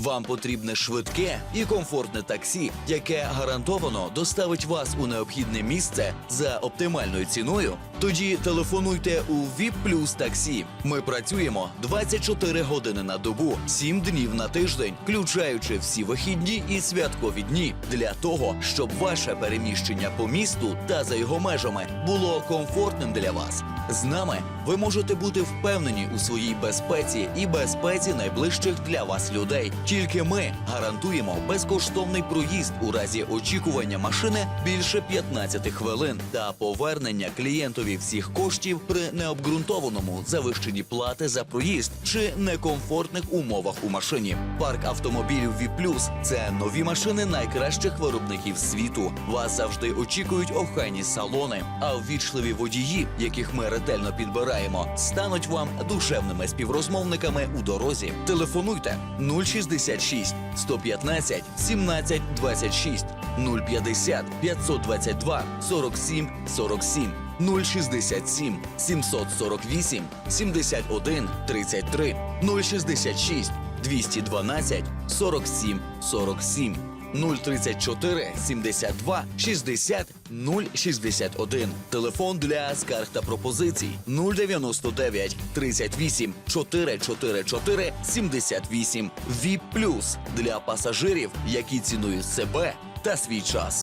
Вам потрібне швидке і комфортне таксі, яке гарантовано доставить вас у необхідне місце за оптимальною ціною. Тоді телефонуйте у VIP Plus таксі. Ми працюємо 24 години на добу, 7 днів на тиждень, включаючи всі вихідні і святкові дні, для того, щоб ваше переміщення по місту та за його межами було комфортним для вас. З нами ви можете бути впевнені у своїй безпеці і безпеці найближчих для вас людей. Тільки ми гарантуємо безкоштовний проїзд у разі очікування машини більше 15 хвилин та повернення клієнтові всіх коштів при необґрунтованому завищенні плати за проїзд чи некомфортних умовах у машині. Парк автомобілів V+, – це нові машини найкращих виробників світу. Вас завжди очікують охайні салони, а ввічливі водії, яких ми ретельно підбираємо, стануть вам душевними співрозмовниками у дорозі. Телефонуйте 066 115 17 26 050 522 47 47 067 748 71 33 066 212 47 47 034 72 60 061. Телефон для скарг та пропозицій 099 38 444 78. ВІП Плюс для пасажирів, які цінують себе та свій час.